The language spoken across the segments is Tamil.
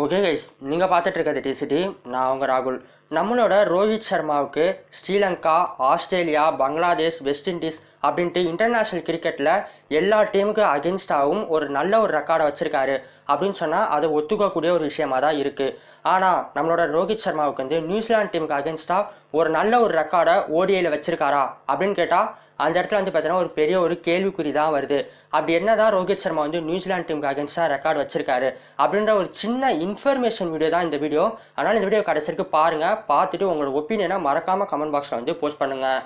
ஓகே கைஸ் நீங்கள் பார்த்துட்டு இருக்கிறது டிசிடி நான் உங்கள் ராகுல். நம்மளோட Rohit சர்மாவுக்கு Sri Lanka Australia Bangladesh West Indies அப்படின்ட்டு இன்டர்நேஷ்னல் கிரிக்கெட்டில் எல்லா டீமுக்கு அகென்ஸ்டாகவும் ஒரு நல்ல ஒரு ரெக்கார்டை வச்சுருக்காரு. அப்படின்னு சொன்னால் அதை ஒத்துக்கக்கூடிய ஒரு விஷயமா தான் இருக்குது ஆனால் நம்மளோட ரோஹித் சர்மாவுக்கு வந்து நியூசிலாந்து டீமுக்கு அகென்ஸ்டாக ஒரு நல்ல ஒரு ரெக்கார்டை ஓடிஐயில் வச்சுருக்காரா அப்படின்னு கேட்டால் அந்த இடத்துல வந்து பார்த்தீங்கன்னா ஒரு பெரிய ஒரு கேள்விக்குறி தான் வருது. அப்படி என்னதான் ரோஹித் சர்மா வந்து நியூசிலாந்து டீமுக்கு அகேன்ஸ்டாக ரெக்கார்டு வச்சிருக்காரு அப்படின்ற ஒரு சின்ன இன்ஃபர்மேஷன் வீடியோ தான் இந்த வீடியோ அதனால் இந்த வீடியோ கடைசி வரைக்கும் பாருங்கள் பார்த்துட்டு உங்களோட ஒப்பீனியனை மறக்காமல் கமெண்ட் பாக்ஸில் வந்து போஸ்ட் பண்ணுங்கள்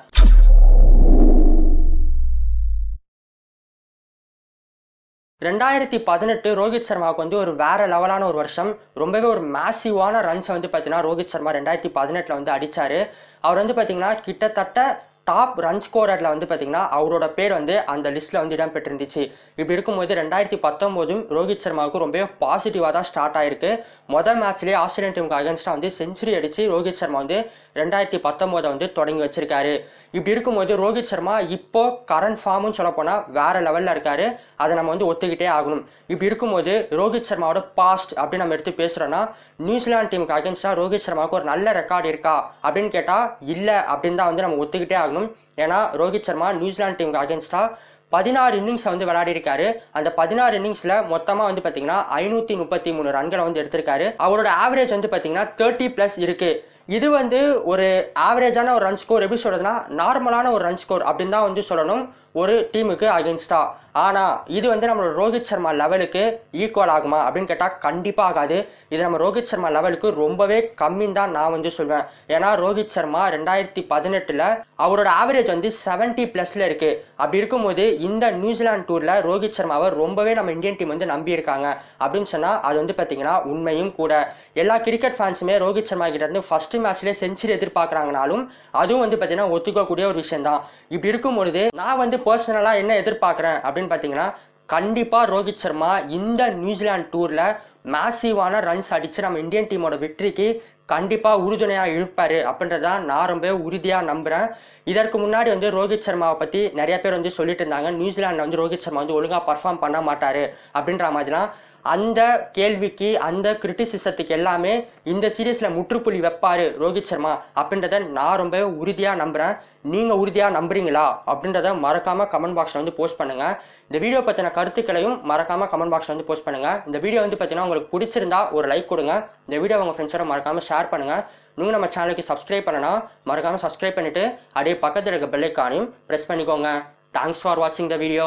ரெண்டாயிரத்தி பதினெட்டு ரோஹித் சர்மாவுக்கு வந்து ஒரு வேற லெவலான ஒரு வருஷம். ரொம்பவே ஒரு மேசிவான ரன்ஸை வந்து பார்த்தீங்கன்னா ரோஹித் சர்மா ரெண்டாயிரத்தி பதினெட்டில் வந்து அடித்தார் அவர் வந்து பார்த்தீங்கன்னா கிட்டத்தட்ட டாப் ரன் ஸ்கோரரில் வந்து பார்த்தீங்கன்னா அவரோட பேர் வந்து அந்த லிஸ்ட்டில் வந்து இடம் பெற்றிருந்துச்சு இப்படி இருக்கும்போது ரெண்டாயிரத்தி பத்தொம்போதும் ரோஹித் சர்மாவுக்கு ரொம்ப பாசிட்டிவாக தான் ஸ்டார்ட் ஆயிருக்கு. மொதல் மேட்ச்லேயே ஆஸ்திரேலியன் டீமுக்கு அகேன்ஸ்டாக வந்து செஞ்சுரி அடித்து ரோஹித் சர்மா வந்து ரெண்டாயிரத்தி பத்தொம்போதை வந்து தொடங்கி வச்சிருக்காரு. இப்படி இருக்கும்போது ரோஹித் சர்மா இப்போ கரண்ட் ஃபார்ம்னு சொல்லப்போனால் வேற லெவலில் இருக்காரு. அதை நம்ம வந்து ஒத்துக்கிட்டே ஆகணும். இப்படி இருக்கும்போது ரோஹித் சர்மாவோட பாஸ்ட் அப்படின்னு நம்ம எடுத்து பேசுகிறோன்னா நியூசிலாந்து டீமுக்கு அகேன்ஸ்டாக ரோஹித் சர்மாவுக்கு ஒரு நல்ல ரெக்கார்டு இருக்கா அப்படின்னு கேட்டால் இல்லை அப்படின்னு தான் வந்து நம்ம ஒத்துக்கிட்டே ஆகணும். ஏன்னா ரோஹித் சர்மா நியூசிலாந்து டீமுக்கு அகேன்ஸ்டாக பதினாறு இன்னிங்ஸை வந்து விளையாடிருக்காரு. அந்த பதினாறு இன்னிங்ஸில் மொத்தமாக வந்து பார்த்தீங்கன்னா ஐநூற்றி முப்பத்தி மூணு ரன்களை வந்து எடுத்திருக்காரு. அவரோட ஆவரேஜ் வந்து பார்த்தீங்கன்னா தேர்ட்டி ப்ளஸ் இருக்குது இது வந்து ஒரு ஆவரேஜான ஒரு ரன் ஸ்கோர் எப்படி சொல்கிறதுனா நார்மலான ஒரு ரன் ஸ்கோர் அப்படின்னு தான் வந்து சொல்லணும். ஒரு டீமுக்கு அகேன்ஸ்டா ஆனால் இது வந்து நம்மளோட ரோஹித் சர்மா லெவலுக்கு ஈக்குவல் ஆகுமா அப்படின்னு கேட்டால் கண்டிப்பாக ஆகாது. இது நம்ம ரோஹித் சர்மா லெவலுக்கு ரொம்பவே கம்மின்னு தான் நான் வந்து சொல்வேன். ஏன்னா ரோஹித் சர்மா ரெண்டாயிரத்தி பதினெட்டில் அவரோட ஆவரேஜ் வந்து செவன்ட்டி ப்ளஸில் இருக்குது அப்படி இருக்கும்போது இந்த நியூசிலாந்து டூரில் ரோஹித் சர்மாவை ரொம்பவே நம்ம இந்தியன் டீம் வந்து நம்பியிருக்காங்க அப்படின்னு சொன்னால் அது வந்து பார்த்திங்கன்னா உண்மையும் கூட. எல்லா கிரிக்கெட் ஃபேன்ஸுமே ரோஹித் சர்மா கிட்ட இருந்து மேட்ச்லேயே செஞ்சுரி எதிர்பார்க்குறாங்கனாலும் அதுவும் வந்து பார்த்திங்கன்னா ஒத்துக்கக்கூடிய ஒரு விஷயம் தான் இப்படி இருக்கும் பொழுது நான் வந்து பர்சனலாக என்ன எதிர்பார்க்குறேன் அப்படின்னு பார்த்தீங்கன்னா கண்டிப்பாக ரோஹித் சர்மா இந்த நியூசிலாந்து டூரில் மேசிவான ரன்ஸ் அடித்து நம்ம இந்தியன் டீமோட வெற்றிக்கு கண்டிப்பாக உறுதுணையாக இழுப்பார் அப்படின்றத நான் ரொம்ப உறுதியாக நம்புகிறேன் இதற்கு முன்னாடி வந்து ரோஹித் சர்மாவை பற்றி நிறைய பேர் வந்து சொல்லிட்டு இருந்தாங்க. நியூசிலாண்டில் வந்து ரோஹித் சர்மா வந்து ஒழுங்காக பர்ஃபார்ம் பண்ண மாட்டார் அப்படின்ற மாதிரிலாம் அந்த கேள்விக்கு அந்த கிரிட்டிசிசத்துக்கு எல்லாமே இந்த சீரீஸில் முற்றுப்புள்ளி வைப்பார் ரோஹித் சர்மா அப்படின்றத நான் ரொம்ப உறுதியாக நம்புகிறேன் நீங்கள் உறுதியாக நம்புறீங்களா அப்படின்றத மறக்காமல் கமெண்ட் பாக்ஸில் வந்து போஸ்ட் பண்ணுங்கள் இந்த வீடியோ பற்றின கருத்துக்களையும் மறக்காமல் கமெண்ட் பாக்ஸில் வந்து போஸ்ட் பண்ணுங்கள் இந்த வீடியோ வந்து பார்த்தீங்கன்னா உங்களுக்கு பிடிச்சிருந்தா ஒரு லைக் கொடுங்க. இந்த வீடியோ உங்கள் ஃப்ரெண்ட்ஸோட மறக்காமல் ஷேர் பண்ணுங்கள் நீங்கள் நம்ம சேனலுக்கு சப்ஸ்கிரைப் பண்ணனா மறக்காமல் சப்ஸ்கிரைப் பண்ணிவிட்டு அப்படியே பக்கத்தில் இருக்க பெல்லைக்கானையும் ப்ரெஸ் பண்ணிக்கோங்க. தேங்க்ஸ் ஃபார் வாட்சிங் த வீடியோ